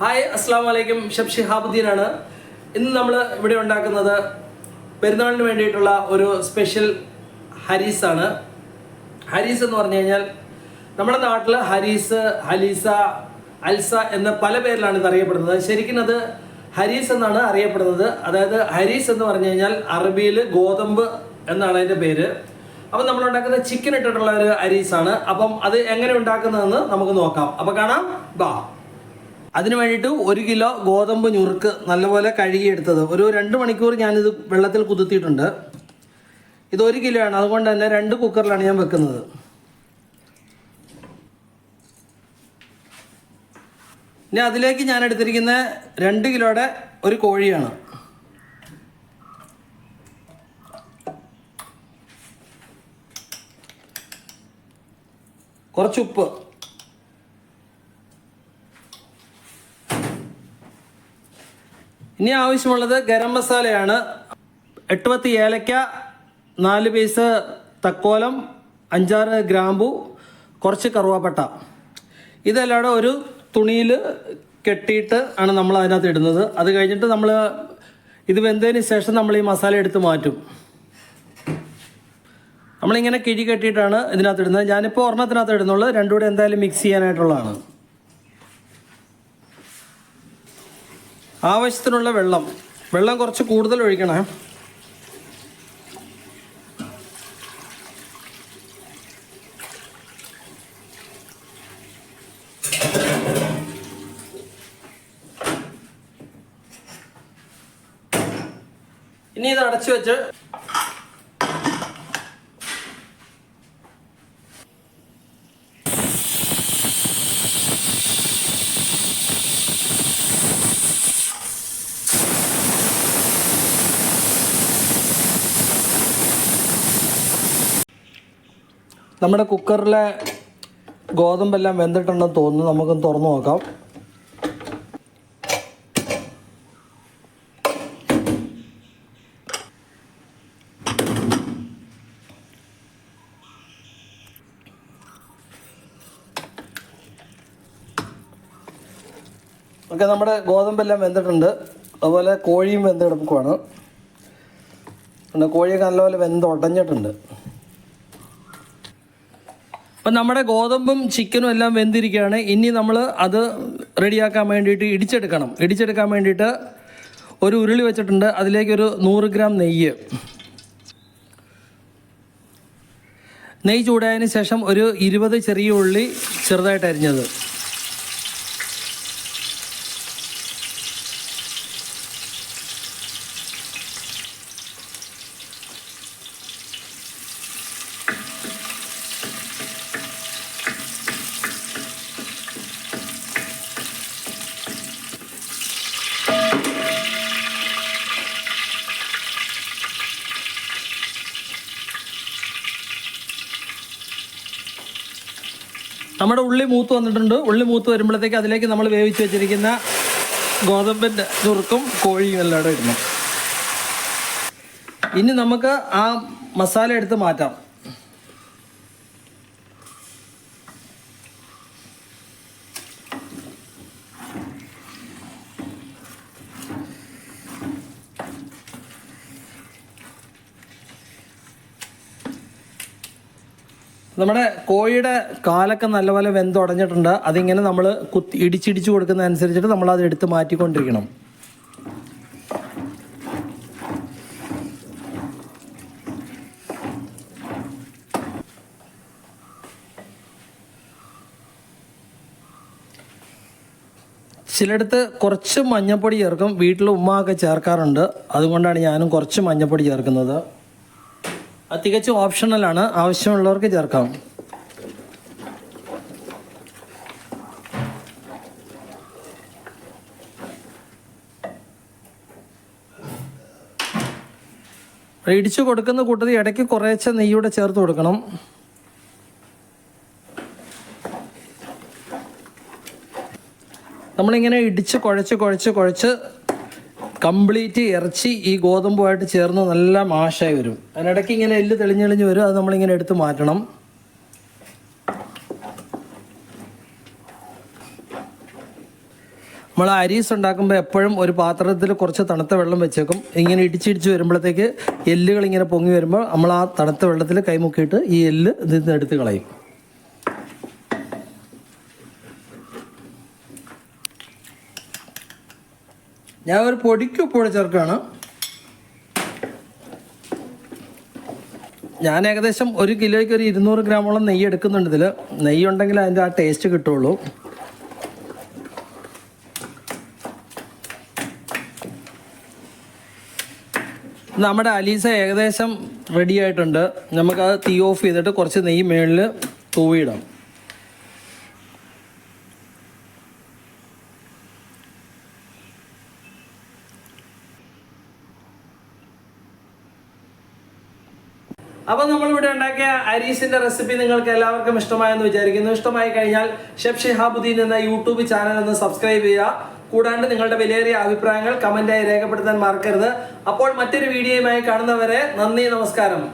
Hi അസ്സാം വലൈക്കും chef ആണ് ഇന്ന് നമ്മൾ ഇവിടെ ഉണ്ടാക്കുന്നത് പെരുന്നാളിന് വേണ്ടിയിട്ടുള്ള ഒരു സ്പെഷ്യൽ ഹരീസ് ആണ് ഹരീസ് എന്ന് പറഞ്ഞു കഴിഞ്ഞാൽ നമ്മുടെ നാട്ടിൽ ഹരീസ് ഹലീസ അൽസ എന്ന പല പേരിലാണ് ഇത് അറിയപ്പെടുന്നത്. ശരിക്കും അത് ഹരീസ് എന്നാണ് അറിയപ്പെടുന്നത്. അതായത് ഹരീസ് എന്ന് പറഞ്ഞു കഴിഞ്ഞാൽ അറബിയിൽ ഗോതമ്പ് എന്നാണ് അതിന്റെ പേര്. അപ്പം നമ്മൾ ഉണ്ടാക്കുന്ന ചിക്കൻ ഇട്ടിട്ടുള്ള ഒരു ഹരീസാണ്. അപ്പം അത് എങ്ങനെ ഉണ്ടാക്കുന്നതെന്ന് നമുക്ക് നോക്കാം. അപ്പം കാണാം. ബാ. അതിന് വേണ്ടിയിട്ട് ഒരു കിലോ ഗോതമ്പ് ഞുറുക്ക് നല്ലപോലെ കഴുകിയെടുത്തത്. ഒരു രണ്ട് മണിക്കൂർ ഞാനിത് വെള്ളത്തിൽ കുതിർത്തിയിട്ടുണ്ട്. ഇത് ഒരു കിലോ ആണ് അതുകൊണ്ട് തന്നെ രണ്ട് കുക്കറിലാണ് ഞാൻ വെക്കുന്നത്. ഇനി അതിലേക്ക് ഞാൻ എടുത്തിരിക്കുന്ന രണ്ട് കിലോയുടെ ഒരു കോഴിയാണ്. കുറച്ച് ഉപ്പ്. ഇനി ആവശ്യമുള്ളത് ഗരം മസാലയാണ്. എട്ട് പത്ത് ഏലക്ക നാല് പീസ് തക്കോലം അഞ്ചാറ് ഗ്രാമ്പു കുറച്ച് കറുവാപ്പട്ട. ഇതെല്ലാം ഒരു തുണിയിൽ കെട്ടിയിട്ട് ആണ് നമ്മൾ അതിനകത്ത് ഇടുന്നത്. അത് കഴിഞ്ഞിട്ട് നമ്മൾ ഇത് വെന്തതിന് ശേഷം നമ്മൾ ഈ മസാല എടുത്ത് മാറ്റും. നമ്മളിങ്ങനെ കിഴി കെട്ടിയിട്ടാണ് ഇതിനകത്ത് ഇടുന്നത്. ഞാനിപ്പോൾ ഒരെണ്ണത്തിനകത്ത് ഇടുന്നുള്ളൂ. രണ്ടും കൂടെ എന്തായാലും മിക്സ് ചെയ്യാനായിട്ടുള്ളതാണ്. ആവശ്യത്തിനുള്ള വെള്ളം. വെള്ളം കുറച്ച് കൂടുതൽ ഒഴിക്കണേ. ഇനി ഇത് അടച്ചു വെച്ച് നമ്മുടെ കുക്കറിലെ ഗോതമ്പെല്ലാം വെന്തിട്ടുണ്ടെന്ന് തോന്നുന്നു. നമുക്കൊന്ന് തുറന്നു നോക്കാം. ഓക്കെ നമ്മുടെ ഗോതമ്പെല്ലാം വെന്തിട്ടുണ്ട്. അതുപോലെ കോഴിയും വെന്തെടുക്കുവാണ്. കോഴിയൊക്കെ നല്ലപോലെ വെന്ത് ഉടഞ്ഞിട്ടുണ്ട് അപ്പം നമ്മുടെ ഗോതമ്പും ചിക്കനും എല്ലാം വെന്തിരിക്കുകയാണ്. ഇനി നമ്മൾ അത് റെഡിയാക്കാൻ വേണ്ടിയിട്ട് ഇടിച്ചെടുക്കണം. ഇടിച്ചെടുക്കാൻ വേണ്ടിയിട്ട് ഒരു ഉരുളി വെച്ചിട്ടുണ്ട്. അതിലേക്ക് ഒരു നൂറ് ഗ്രാം നെയ്യ്. നെയ്യ് ചൂടായതിന് ശേഷം ഒരു ഇരുപത് ചെറിയ ഉള്ളി ചെറുതായിട്ട് അരിഞ്ഞത്. നമ്മുടെ ഉള്ളി മൂത്ത് വന്നിട്ടുണ്ട്. ഉള്ളി മൂത്ത് വരുമ്പോഴത്തേക്ക് അതിലേക്ക് നമ്മൾ വേവിച്ച് വെച്ചിരിക്കുന്ന ഗോതമ്പിന്റെ നുറുക്കും കോഴിയും എല്ലാം ഇടണം. ഇനി നമുക്ക് ആ മസാല എടുത്ത് മാറ്റാം. നമ്മുടെ കോഴിയുടെ കാലൊക്കെ നല്ലപോലെ വെന്തുടഞ്ഞിട്ടുണ്ട്. അതിങ്ങനെ നമ്മൾ കുത്തി ഇടിച്ചിടിച്ച് കൊടുക്കുന്ന അനുസരിച്ചിട്ട് നമ്മൾ അത് എടുത്ത് മാറ്റിക്കൊണ്ടിരിക്കണം. ചിലയിടത്ത് കുറച്ച് മഞ്ഞപ്പൊടി ചേർക്കും. വീട്ടിൽ ഉമ്മ ഒക്കെ ചേർക്കാറുണ്ട്. അതുകൊണ്ടാണ് ഞാനും കുറച്ച് മഞ്ഞപ്പൊടി ചേർക്കുന്നത്. അത് തികച്ചും ഓപ്ഷണലാണ് ആവശ്യമുള്ളവർക്ക് ചേർക്കാം. ഇടിച്ചു കൊടുക്കുന്ന കൂട്ടത്തിൽ ഇടയ്ക്ക് കുറേശ്ശെ നെയ്യൂടെ ചേർത്ത് കൊടുക്കണം. നമ്മളിങ്ങനെ ഇടിച്ച് കുഴച്ച് കുഴച്ച് കുഴച്ച് കംപ്ലീറ്റ് ഇറച്ചി ഈ ഗോതമ്പുമായിട്ട് ചേർന്ന് നല്ല മാഷായി വരും. അതിനിടയ്ക്ക് ഇങ്ങനെ എല്ല് തെളിഞ്ഞെളിഞ്ഞ് വരും. അത് നമ്മളിങ്ങനെ എടുത്ത് മാറ്റണം. നമ്മൾ അരീസ് ഉണ്ടാക്കുമ്പോൾ എപ്പോഴും ഒരു പാത്രത്തിൽ കുറച്ച് തണുത്ത വെള്ളം വെച്ചേക്കും. ഇങ്ങനെ ഇടിച്ചിടിച്ച് വരുമ്പോഴത്തേക്ക് എല്ലുകൾ ഇങ്ങനെ പൊങ്ങി വരുമ്പോൾ നമ്മൾ ആ തണുത്ത വെള്ളത്തിൽ കൈമുക്കിയിട്ട് ഈ എല്ല് ഇതിൽ നിന്ന് എടുത്ത് കളയും. ഞാൻ ഒരു പൊടിക്ക് ഉപ്പോടെ ചേർക്കുകയാണ്. ഞാൻ ഏകദേശം ഒരു കിലോയ്ക്ക് ഒരു ഇരുന്നൂറ് ഗ്രാമോളം നെയ്യ് എടുക്കുന്നുണ്ട് ഇതിൽ നെയ്യ് ഉണ്ടെങ്കിൽ അതിന്റെ ആ ടേസ്റ്റ് കിട്ടുള്ളൂ. നമ്മുടെ അലീസ ഏകദേശം റെഡി ആയിട്ടുണ്ട്. നമുക്കത് തീ ഓഫ് ചെയ്തിട്ട് കുറച്ച് നെയ്യ് മേളിൽ തൂവിയിടാം. അപ്പോൾ നമ്മളിവിടെ ഉണ്ടാക്കിയ അരീസിന്റെ റെസിപ്പി നിങ്ങൾക്ക് എല്ലാവർക്കും ഇഷ്ടമായെന്ന് വിചാരിക്കുന്നു. ഇഷ്ടമായി കഴിഞ്ഞാൽ ഷെഫ് ഷിഹാബുദ്ദീൻ എന്ന യൂട്യൂബ് ചാനൽ ഒന്ന് സബ്സ്ക്രൈബ് ചെയ്യുക. കൂടാണ്ട് നിങ്ങളുടെ വിലയേറിയ അഭിപ്രായങ്ങൾ കമന്റായി രേഖപ്പെടുത്താൻ മറക്കരുത്. അപ്പോൾ മറ്റൊരു വീഡിയോയുമായി കാണുന്നവരെ നന്ദി നമസ്കാരം.